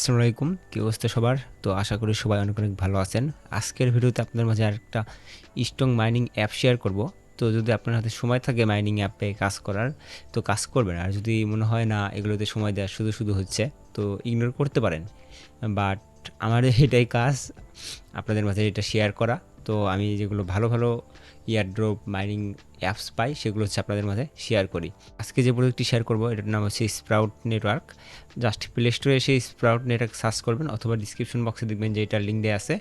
আসসালামু আলাইকুম, কি অবস্থা সবার? তো আশা করি সবাই অনেক অনেক ভালো আছেন। আজকের ভিডিওতে আপনাদের মাঝে আরেকটা স্ট্রং মাইনিং অ্যাপ শেয়ার করব। তো যদি আপনার হাতে সময় থাকে মাইনিং অ্যাপে কাজ করার, তো কাজ করবেন। আর যদি মনে হয় না, এগুলোতে সময় দেওয়া শুধু শুধু হচ্ছে, তো ইগনোর করতে পারেন। বাট আমার এটাই কাজ, আপনাদের মাঝে এটা শেয়ার করা। তো আমি যেগুলো ভালো ভালো ইয়ারড্রপ মাইনিং অ্যাপস পাই, সেগুলো হচ্ছে আপনাদের মাঝে শেয়ার করি। আজকে যে প্রোডাক্টটি শেয়ার করব, এটার নাম হচ্ছে স্প্রাউট নেটওয়ার্ক জাস্ট প্লে স্টোরে এসে স্প্রাউট নেটওয়ার্ক সার্চ করবেন অথবা ডিসক্রিপশন বক্সে দেখবেন যে এটার লিঙ্ক দেওয়া আছে।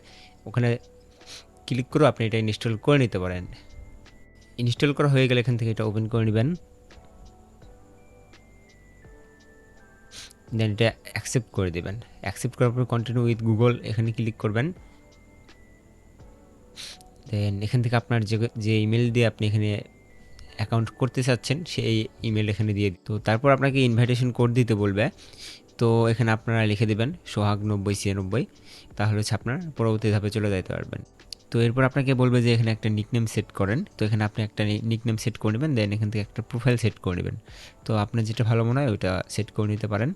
ওখানে ক্লিক করেও আপনি এটা ইনস্টল করে নিতে পারেন। ইনস্টল করা হয়ে গেলে এখান থেকে এটা ওপেন করে নেবেন। দেন এটা অ্যাকসেপ্ট করে দেবেন। অ্যাকসেপ্ট করার পর কন্টিনিউ উইথ গুগল এখানে ক্লিক করবেন। দেন এখান থেকে আপনার যে যে ইমেল দিয়ে আপনি এখানে অ্যাকাউন্ট করতে চাচ্ছেন, সেই ইমেল এখানে দিয়ে তো তারপর আপনাকে ইনভাইটেশন কোড দিতে বলবে। তো এখানে আপনারা লিখে দেবেন, সোহাগ নব্বই ছিয়ানব্বই। তাহলে হচ্ছে আপনার পরবর্তী ধাপে চলে যেতে পারবেন। তো এরপর আপনাকে বলবে যে, এখানে একটা নিকনেম সেট করেন। তো এখানে আপনি একটা নিকনেম সেট করে নেবেন দেন এখান থেকে একটা প্রোফাইল সেট করে নেবেন। তো আপনার যেটা ভালো মনে হয়, ওইটা সেট করে নিতে পারেন।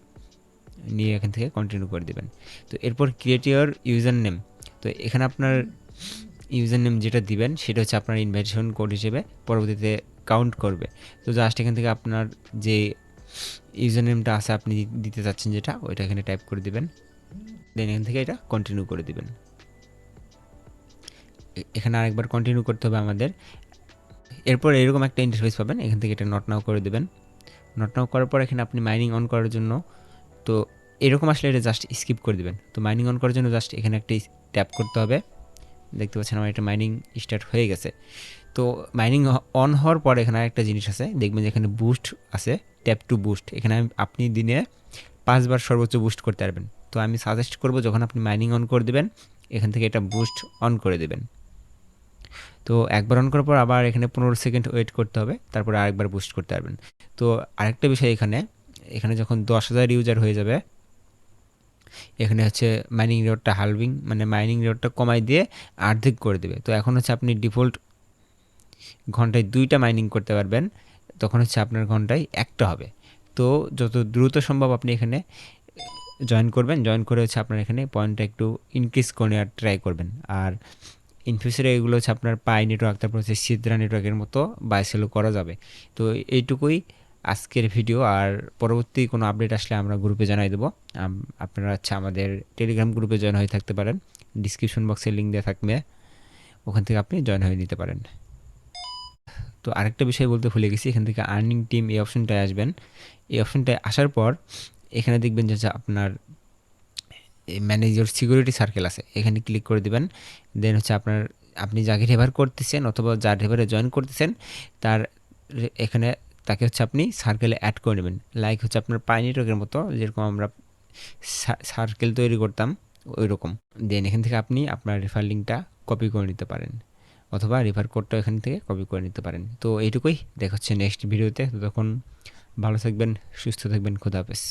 নিয়ে এখান থেকে কন্টিনিউ করে দেবেন। তো এরপর ক্রিয়েট ইউর ইউজার নেম তো এখানে আপনার ইউজার নেম যেটা দিবেন, সেটা হচ্ছে আপনার ইনভাইটেশন কোড হিসেবে পরবর্তীতে কাউন্ট করবে। তো জাস্ট এখান থেকে আপনার যে ইউজার নেমটা আছে, আপনি দিতে চাচ্ছেন যেটা, ওইটা এখানে টাইপ করে দিবেন। দেন এখান থেকে এটা কন্টিনিউ করে দিবেন। এখানে আরেকবার কন্টিনিউ করতে হবে আমাদের। এরপর এরকম একটা ইন্টারফেস পাবেন, এখান থেকে এটা নট নাও করে দেবেন। নট নাও করার পর এখানে আপনি মাইনিং অন করার জন্য, তো এরকম আসলে এটা জাস্ট স্কিপ করে দেবেন। তো মাইনিং অন করার জন্য জাস্ট এখানে একটা ট্যাপ করতে হবে। দেখতে পাচ্ছেন আমার একটা মাইনিং স্টার্ট হয়ে গেছে। তো মাইনিং অন হওয়ার পর এখানে একটা জিনিস আছে, দেখবেন যে এখানে বুস্ট আছে ট্যাপ টু বুস্ট এখানে আপনি দিনে পাঁচবার সর্বোচ্চ বুস্ট করতে পারবেন। তো আমি সাজেস্ট করব যখন আপনি মাইনিং অন করে দেবেন, এখান থেকে এটা বুস্ট অন করে দেবেন। তো একবার অন করার পর আবার এখানে পনেরো সেকেন্ড ওয়েট করতে হবে, তারপরে আরেকবার বুস্ট করতে পারবেন। তো আরেকটা বিষয় এখানে এখানে যখন দশ হাজার ইউজার হয়ে যাবে এখানে হচ্ছে মাইনিং রেটটা হালভিং মানে মাইনিং রেটটা কমাই দিয়ে অর্ধেক করে দেবে। তো এখন হচ্ছে আপনি ডিফল্ট ঘন্টায় দুইটা মাইনিং করতে পারবেন, তখন হচ্ছে আপনার ঘন্টায় একটা হবে। তো যত দ্রুত সম্ভব আপনি এখানে জয়েন করবেন জয়েন করে হচ্ছে আপনার এখানে পয়েন্টটা একটু ইনক্রিজ করে নেওয়ার ট্রাই করবেন। আর ইন ফিউচারে এগুলো হচ্ছে আপনার পাই নেটওয়ার্ক তারপর হচ্ছে সিদ্রা নেটওয়ার্কের মতো বাইসেলও করা যাবে। তো এইটুকুই আজকের ভিডিও আর পরবর্তী কোনো আপডেট আসলে আমরা গ্রুপে জানাই দেবো। আপনারা আচ্ছা আমাদের টেলিগ্রাম গ্রুপে জয়েন হয়ে থাকতে পারেন। ডিসক্রিপশন বক্সে লিঙ্ক দেওয়া থাকবে। ওখান থেকে আপনি জয়েন হয়ে নিতে পারেন। তো আরেকটা বিষয় বলতে ভুলে গেছি, এখান থেকে আর্নিং টিম এই অপশনটায় আসবেন। এই অপশনটায় আসার পর এখানে দেখবেন যে আপনার ম্যানেজার সিকিউরিটি সার্কেল আছে। এখানে ক্লিক করে দেবেন। দেন হচ্ছে আপনার, আপনি যাকে রেভার করতেছেন অথবা যার রেভারে জয়েন করতেছেন, তার এখানে তাকে হচ্ছে আপনি সার্কেলে অ্যাড করে নেবেন। লাইক হচ্ছে আপনার পাই নেটওয়ার্কের মতো, যেরকম আমরা সার্কেল তৈরি করতাম ওই রকম দেন এখান থেকে আপনি আপনার রেফার লিঙ্কটা কপি করে নিতে পারেন। অথবা রেফার কোডটা এখান থেকে কপি করে নিতে পারেন। তো এইটুকুই, দেখা হচ্ছে নেক্সট ভিডিওতে তখন ভালো থাকবেন, সুস্থ থাকবেন খুদাফেস